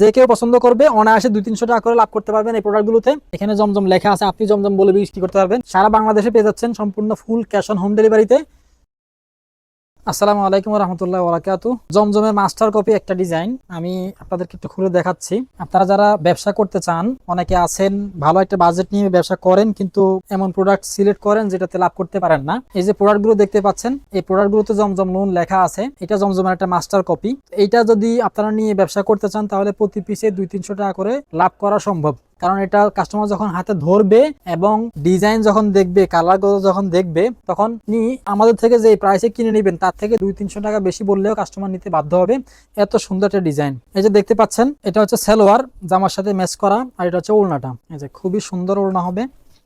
যে কেউ পছন্দ করবে, অনায়াসে দুই তিনশো টাকা করে লাভ করতে পারবেন এই প্রোডাক্টগুলোতে এখানে জমজম লেখা আছে, আপনি জমজম বলে বিক্রি করতে পারবেন। সারা বাংলাদেশে পেয়ে যাচ্ছেন সম্পূর্ণ ফুল ক্যাশ অন হোম ডেলিভারিতে আসসালামু আলাইকুম রহমতুল্লাহ বরাকাতু। জমজমের মাস্টার কপি একটা ডিজাইন আমি আপনাদেরকে একটু খুলে দেখাচ্ছি। আপনারা যারা ব্যবসা করতে চান, অনেকে আছেন, ভালো একটা বাজেট নিয়ে ব্যবসা করেন, কিন্তু এমন প্রোডাক্ট সিলেক্ট করেন যেটাতে লাভ করতে পারেন না। এই যে প্রোডাক্টগুলো দেখতে পাচ্ছেন, এই প্রোডাক্টগুলোতে জমজম লোন লেখা আছে। এটা জমজমের একটা মাস্টার কপি এইটা যদি আপনারা নিয়ে ব্যবসা করতে চান, তাহলে প্রতি পিসে দুই তিনশো টাকা করে লাভ করা সম্ভব। কারণ এটা কাস্টমার যখন হাতে ধরবে এবং ডিজাইন যখন দেখবে কালার যখন দেখবে, তখন নি আমাদের থেকে যে প্রাইসে কিনে নেবেন, তার থেকে দুই তিনশো টাকা বেশি বললেও কাস্টমার নিতে বাধ্য হবে। এত সুন্দর একটা ডিজাইন এই যে দেখতে পাচ্ছেন, এটা হচ্ছে সেলোয়ার, জামার সাথে ম্যাচ করা, আর এটা হচ্ছে ওড়নাটা। এই যে খুবই সুন্দর ওড়না হবে।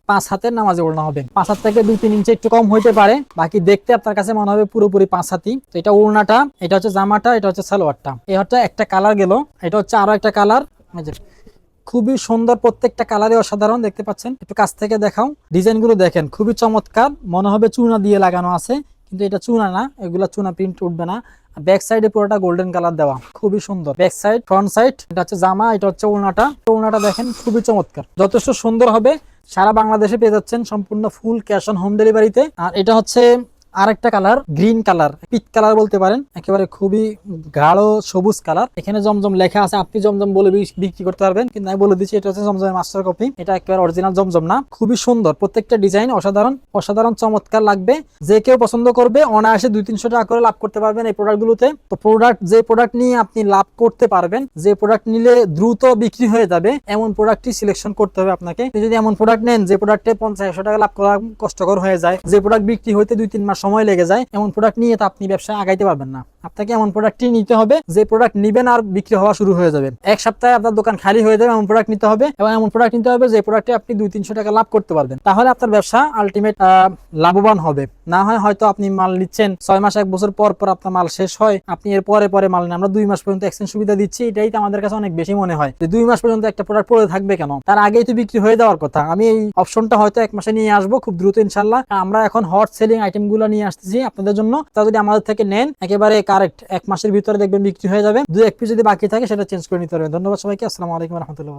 পাঁচ হাতের নামাজে ওড়না হবে। পাঁচ হাত থেকে দুই তিন ইঞ্চি একটু কম হইতে পারে, বাকি দেখতে আপনার কাছে মনে হবে পুরোপুরি পাঁচ হাতি তো এটা ওড়নাটা, এটা হচ্ছে জামাটা, এটা হচ্ছে সালোয়ারটা। এই হচ্ছে একটা কালার গেল, এটা হচ্ছে আরও একটা কালার খুবই সুন্দর প্রত্যেকটা কালারে অসাধারণ দেখতে পাচ্ছেন। একটু কাছ থেকে দেখাও। ডিজাইনগুলো দেখেন, খুবই চমৎকার। মনে হবে চুনা দিয়ে লাগানো আছে, কিন্তু এটা চুনা না, এগুলা চুনা প্রিন্ট উঠবে না। ব্যাক সাইডে পুরোটা গোল্ডেন কালার দেওয়া, খুবই সুন্দর। ব্যাক সাইড ফ্রন্ট সাইড এটা হচ্ছে জামা, এটা হচ্ছে ওড়নাটা। ওড়নাটা দেখেন, খুবই চমৎকার। যথেষ্ট সুন্দর হবে। সারা বাংলাদেশে পেয়ে যাচ্ছেন সম্পূর্ণ ফুল ক্যাশ অন হোম ডেলিভারিতে আর এটা হচ্ছে আরেকটা colour, green colour peach colour বলতে পারেন। একেবারে খুবই গাঢ় সবুজ কালার। এখানে জমজম লেখা আছে, আপনি জমজম বলে বিক্রি করতে পারবেন। কিন্তু আমি বলে দিচ্ছি, এটা হচ্ছে জমজমের মাস্টার কপি এটা একেবারে অরিজিনাল জমজম না। খুবই সুন্দর। প্রত্যেকটা ডিজাইন অসাধারণ। অসাধারণ, চমৎকার লাগবে। যে কেউ পছন্দ করবে, অনায়াসে দুই, তিনশো টাকা করে লাভ করতে পারবেন এই প্রোডাক্টগুলোতে তো প্রোডাক্ট যে প্রোডাক্ট নিয়ে আপনি লাভ করতে পারবেন, যে প্রোডাক্ট নিলে দ্রুত বিক্রি হয়ে যাবে, এমন প্রোডাক্টই সিলেকশন করতে হবে আপনাকে। যদি এমন প্রোডাক্ট নেন, যে প্রোডাক্টে পঞ্চাশ টাকা লাভ করা কষ্টকর হয়ে যায়, যে প্রোডাক্ট বিক্রি হইতে দুই, তিন মাস সময় লেগে যায় এমন প্রোডাক্ট নিয়ে তো আপনি ব্যবসায় আগাইতে পারবেন না। আপনাকে এমন প্রোডাক্টই নিতে হবে যে প্রোডাক্ট নিবেন আর বিক্রি হওয়া শুরু হয়ে যাবে। এক সপ্তাহে আপনার দোকান খালি হয়ে যাবে এমন প্রোডাক্ট নিতে হবে এবং এমন প্রোডাক্ট নিতে হবে যে প্রোডাক্টে আপনি দুই তিনশো টাকা লাভ করতে পারবেন। তাহলে আপনার ব্যবসা আলটিমেট লাভবান হবে। না হয় হয়তো আপনি মাল নিচ্ছেন, ছয় মাস, এক বছর পর পর আপনার মাল শেষ হয়, আপনি এর পরে পরে মাল নেন। আমরা দুই মাস পর্যন্ত এক্সচেঞ্জ সুবিধা দিচ্ছি, এটাই তো আমাদের কাছে অনেক বেশি মনে হয়। যে দুই মাস পর্যন্ত একটা প্রোডাক্ট পড়ে থাকবে কেন? তার আগেই তো বিক্রি হয়ে যাওয়ার কথা। আমি এই অপশনটা হয়তো এক মাসে নিয়ে আসব খুব দ্রুত ইনশাল্লাহ আমরা এখন হট সেলিং আইটেমগুলো নিয়ে আসতেছি আপনাদের জন্য। তা যদি আমাদের থেকে নেন, একেবারে কারেক্ট এক মাসের ভিতরে দেখবেন বিক্রি হয়ে যাবে। দু এক পিস যদি বাকি থাকে, সেটা চেঞ্জ করে নিতে পারবেন। ধন্যবাদ সবাইকে। আসসালামু আলাইকুম রহমতুল্লাহ